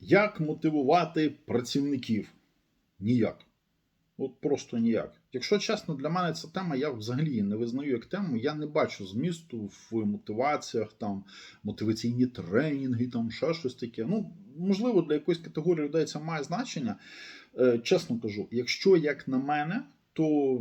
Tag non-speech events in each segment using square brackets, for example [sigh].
Як мотивувати працівників? Ніяк. От просто ніяк. Якщо чесно, для мене ця тема, я взагалі не визнаю як тему. Я не бачу змісту в мотиваціях, там мотиваційні тренінги, там ще щось таке. Ну, можливо, для якоїсь категорії людей це має значення. Е, чесно кажу, якщо як на мене, то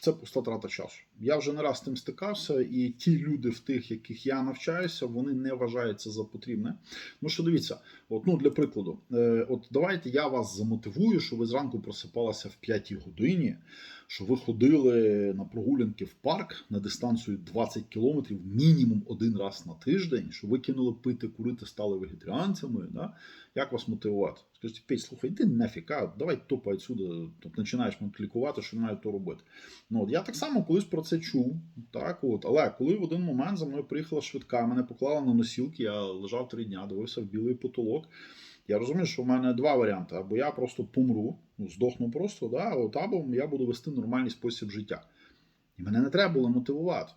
це пуста трата часу. Я вже не раз з тим стикався, і ті люди, в тих, яких я навчаюся, вони не вважають це за потрібне. Ну що дивіться, от ну для прикладу, е, от давайте я вас замотивую, що ви зранку просипалися в 5 годині, що ви ходили на прогулянки в парк на дистанцію 20 кілометрів мінімум один раз на тиждень, що ви кинули пити, курити, стали вегетаріанцями. Да? Як вас мотивувати? Скажіть, Петь, слухай, йди нафіг, а давай топай відсюди, починаєш мене клікувати, що маю то робити. Ну, от, я так само колись про це чув, так, от, але коли в один момент за мною приїхала швидка, мене поклала на носілки, я лежав три дня, дивився в білий потолок. Я розумію, що в мене два варіанти: або я просто помру, ну, здохну просто, да, от, або я буду вести нормальний спосіб життя. І мене не треба було мотивувати.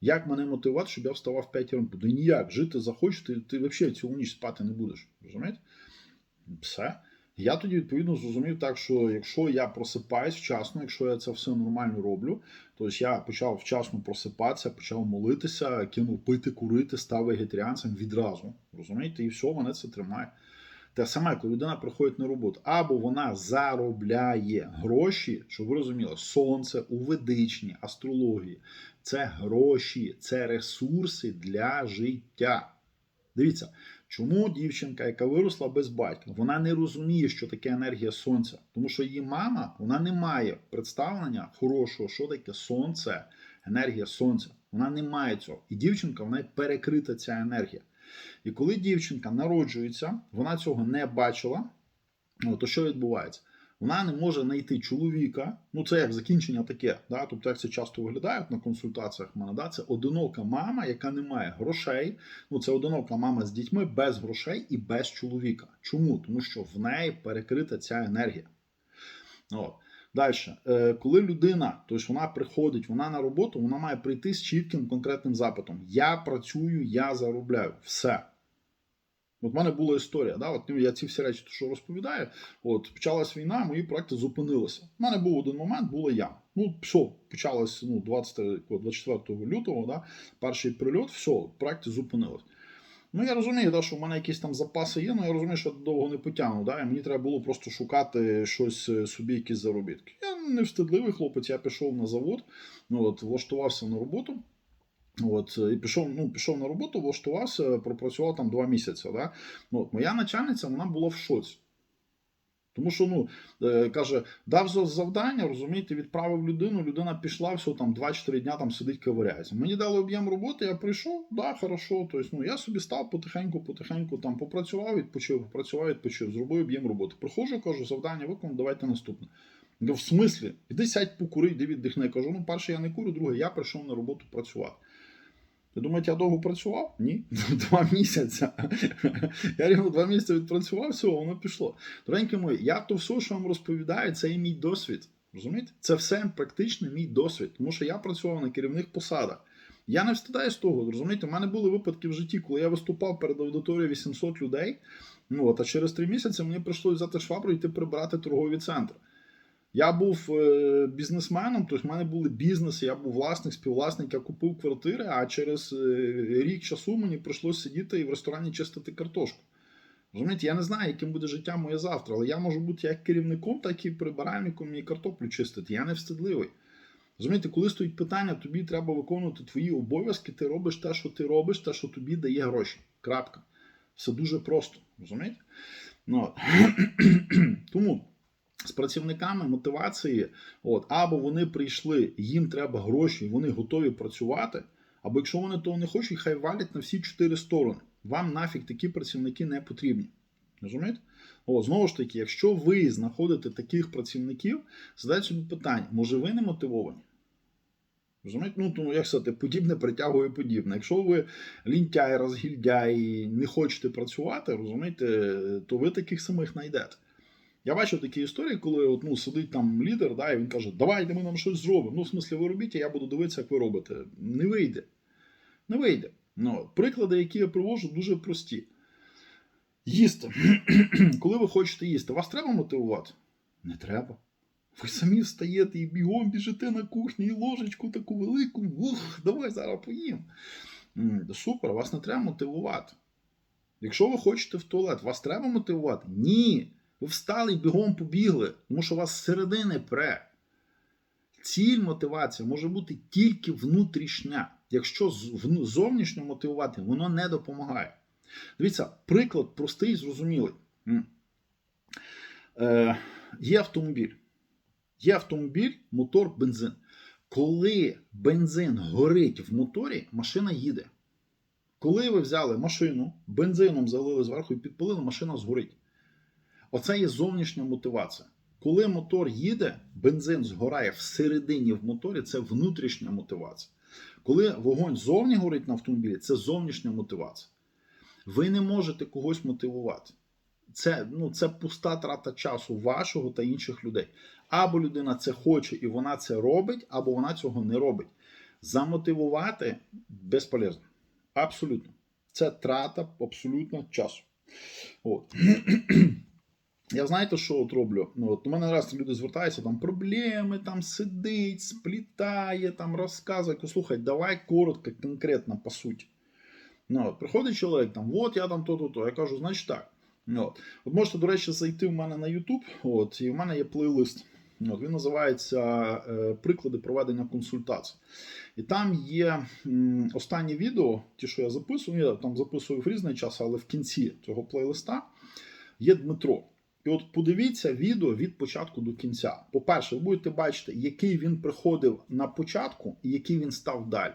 Як мене мотивувати, щоб я вставав в 5 ранку? Да ніяк, жити захочеш, ти, ти взагалі цілу ніч спати не будеш. Розумієте? Все. Я тоді відповідно зрозумів так, що якщо я просипаюсь вчасно, якщо я це все нормально роблю, то я почав вчасно просипатися, почав молитися, кинув пити, курити, став вегетаріанцем відразу. Розумієте, і все, мене це тримає. Те саме, коли людина приходить на роботу, або вона заробляє гроші, щоб ви розуміли, сонце у ведичній астрології це гроші, це ресурси для життя. Дивіться, чому дівчинка, яка виросла без батька, вона не розуміє, що таке енергія сонця, тому що її мама вона не має представлення хорошого, що таке сонце, енергія сонця. Вона не має цього. І дівчинка вона перекрита ця енергія. І коли дівчинка народжується, вона цього не бачила, то що відбувається? Вона не може знайти чоловіка. Ну, це як закінчення таке. Да? Тобто, як це часто виглядає на консультаціях в мене, да? це одинока мама, яка не має грошей. Ну, це одинока мама з дітьми без грошей і без чоловіка. Чому? Тому що в неї перекрита ця енергія. От. Далі, Е, коли людина, тобто вона приходить, вона на роботу, вона має прийти з чітким конкретним запитом: Я працюю, я заробляю. Все. От в мене була історія, да, от ну, я ці всі речі, що розповідаю, от почалась війна, мої проекти зупинилися. У мене був один момент, було я. Ну, все, почалось ну, 20, 24 лютого, да, перший прильот, все, проекти зупинились. Ну, я розумію, да, що в мене якісь там запаси є, але я розумію, що я довго не потягну. Да, і мені треба було просто шукати щось е, собі, якісь заробітки. Я не встидливий хлопець, я пішов на завод, ну, от, влаштувався на роботу. От, і пішов, ну, пішов на роботу, влаштувався, пропрацював там два місяці. Да? Ну, от, моя начальниця вона була в шоці. Тому що ну, е, каже, дав завдання, розумієте, відправив людину, людина пішла, все там 2-4 дня там сидить, ковиряється. Мені дали об'єм роботи, я прийшов, да, хорошо. Тобто, ну, я собі став потихеньку, потихеньку там попрацював, відпочив, попрацював, відпочив, зробив об'єм роботи. Приходжу, кажу, завдання виконав, давайте наступне. В смислі? Іди сядь покури, іди віддихни. Я кажу, ну, перше, я не курю, друге, я прийшов на роботу працювати. Ви думаєте, я довго працював? Ні. [laughs] Два місяці. Я рівно два місяці відпрацював, все, воно пішло. Доренькі мої, я то все, що вам розповідаю, це і мій досвід. Розумієте? Це все практично мій досвід, тому що я працював на керівних посадах. Я не встидаюсь того, розумієте, у мене були випадки в житті, коли я виступав перед аудиторією 800 людей. Ну от, а через три місяці мені прийшлося взяти швабру і йти прибирати торгові центри. Я був е, бізнесменом, тобто в мене були бізнеси, я був власник, співвласник, я купив квартири, а через е, рік часу мені прийшлося сидіти і в ресторані чистити картошку. Розумієте, я не знаю, яким буде життя моє завтра, але я можу бути як керівником, так і прибиральником і картоплю чистити. Я не встидливий. Розумієте, коли стоїть питання, тобі треба виконувати твої обов'язки, ти робиш те, що ти робиш, те, що тобі дає гроші. Крапка. Все дуже просто. Розумієте? Ну. [clears throat] Тому з працівниками мотивації, от, або вони прийшли, їм треба гроші, вони готові працювати, або якщо вони того не хочуть, хай валять на всі чотири сторони. Вам нафіг такі працівники не потрібні. Розумієте? О, знову ж таки, якщо ви знаходите таких працівників, задайте собі питання, може ви не мотивовані? Розумієте? Ну, тому як сказати, подібне притягує подібне. Якщо ви лінтяй, розгільдяй, не хочете працювати, розумієте, то ви таких самих знайдете. Я бачив такі історії, коли от, ну, сидить там лідер, да, і він каже, давайте ми нам щось зробимо. Ну, в смислі, ви робіть, а я буду дивитися, як ви робите. Не вийде. Не вийде. Ну, приклади, які я привожу, дуже прості. Їсти. [clears throat] Коли ви хочете їсти, вас треба мотивувати? Не треба. Ви самі встаєте і бігом біжите на кухню і ложечку таку велику. Ух, давай зараз поїм. Супер, вас не треба мотивувати. Якщо ви хочете в туалет, вас треба мотивувати? Ні. Ви встали і бігом побігли, тому що вас з середини пре. Ціль мотивація може бути тільки внутрішня. Якщо зовнішньо мотивувати, воно не допомагає. Дивіться, приклад простий, зрозумілий. Е, є автомобіль. Є автомобіль, мотор, бензин. Коли бензин горить в моторі, машина їде. Коли ви взяли машину, бензином залили зверху і підпалили, машина згорить. Оце є зовнішня мотивація. Коли мотор їде, бензин згорає всередині в моторі, це внутрішня мотивація. Коли вогонь зовні горить на автомобілі, це зовнішня мотивація. Ви не можете когось мотивувати. Це, ну, це пуста трата часу вашого та інших людей. Або людина це хоче і вона це робить, або вона цього не робить. Замотивувати безполезно. Абсолютно. Це трата абсолютно часу. От. [clears throat] Я знаєте, що от роблю? Ну, от у мене раз люди звертаються, там проблеми, там сидить, сплітає, там розказує. Слухай, давай коротко, конкретно, по суті. Ну, от, приходить чоловік, там, от я там то-то, то. Я кажу, значить так. Ну, От. от можете, до речі, зайти в мене на YouTube, от, і в мене є плейлист. От, він називається е, Приклади проведення консультацій. І там є м, останні відео, ті, що я записую, я там записую в різний час, але в кінці цього плейлиста є Дмитро. І от подивіться відео від початку до кінця. По-перше, ви будете бачити, який він приходив на початку і який він став далі.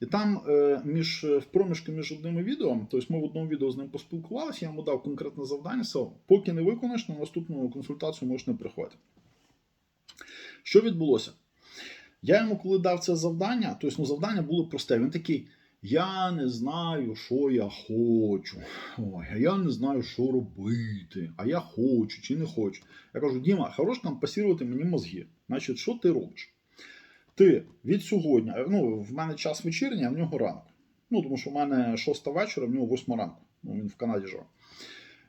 І там е, між в проміжку між одними відео, тобто ми в одному відео з ним поспілкувалися, я йому дав конкретне завдання, сказав, поки не виконаєш, на наступну консультацію можеш не приходити. Що відбулося? Я йому, коли дав це завдання, тобто ну, завдання було просте. Він такий: я не знаю, що я хочу. Ой, а я не знаю, що робити. А я хочу чи не хочу. Я кажу, Діма, хорош там пасірувати мені мозги. Значить, що ти робиш? Ти від сьогодні, ну, в мене час вечірній, а в нього ранок. Ну, тому що в мене 6 вечора, в нього 8 ранку. Ну, він в Канаді живе.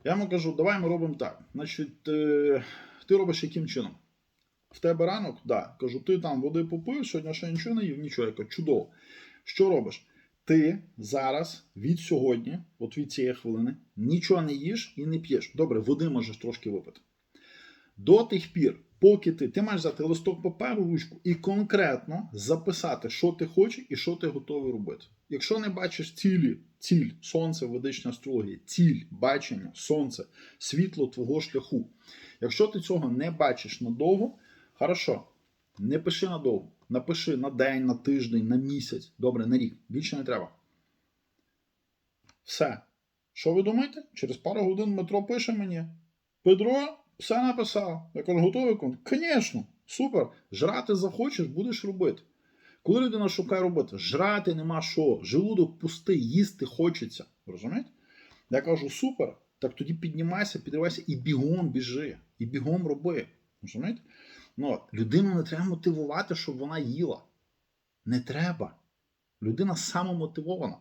Я йому кажу, давай ми робимо так. Значить, е, ти робиш яким чином? В тебе ранок? Да. Кажу, ти там води попив, сьогодні ще нічого не їв, нічого. Я кажу, чудово. Що робиш? Ти зараз від сьогодні, от від цієї хвилини, нічого не їш і не п'єш. Добре, води можеш трошки випити. До тих пір, поки ти, ти маєш взяти листок паперу, ручку і конкретно записати, що ти хочеш і що ти готовий робити. Якщо не бачиш цілі, ціль, сонце, ведична астрологія, ціль, бачення, сонце, світло твого шляху. Якщо ти цього не бачиш надовго, хорошо, не пиши надовго. Напиши на день, на тиждень, на місяць, добре, на рік. Більше не треба. Все. Що ви думаєте? Через пару годин метро пише мені. Петро, все написав. Я кажу, готовий конт? Звісно, супер. Жрати захочеш, будеш робити. Коли людина шукає роботи, жрати нема що, желудок пустий, їсти хочеться. Розумієте? Я кажу, супер. Так тоді піднімайся, підривайся і бігом біжи, і бігом роби. Розумієте? Ну, людину не треба мотивувати, щоб вона їла. Не треба. Людина самомотивована.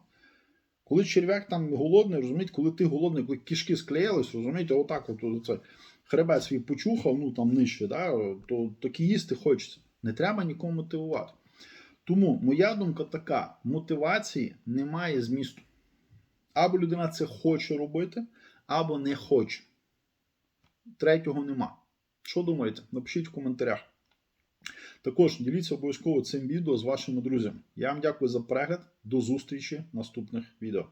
Коли черв'як там голодний, розумієте, коли ти голодний, коли кишки склеїлись, розумієте, отак от, це хребет свій почухав, ну там нижче, да, то такі їсти хочеться. Не треба нікого мотивувати. Тому моя думка така: мотивації немає змісту. Або людина це хоче робити, або не хоче. Третього нема. Що думаєте? Напишіть в коментарях. Також діліться обов'язково цим відео з вашими друзями. Я вам дякую за перегляд. До зустрічі в наступних відео.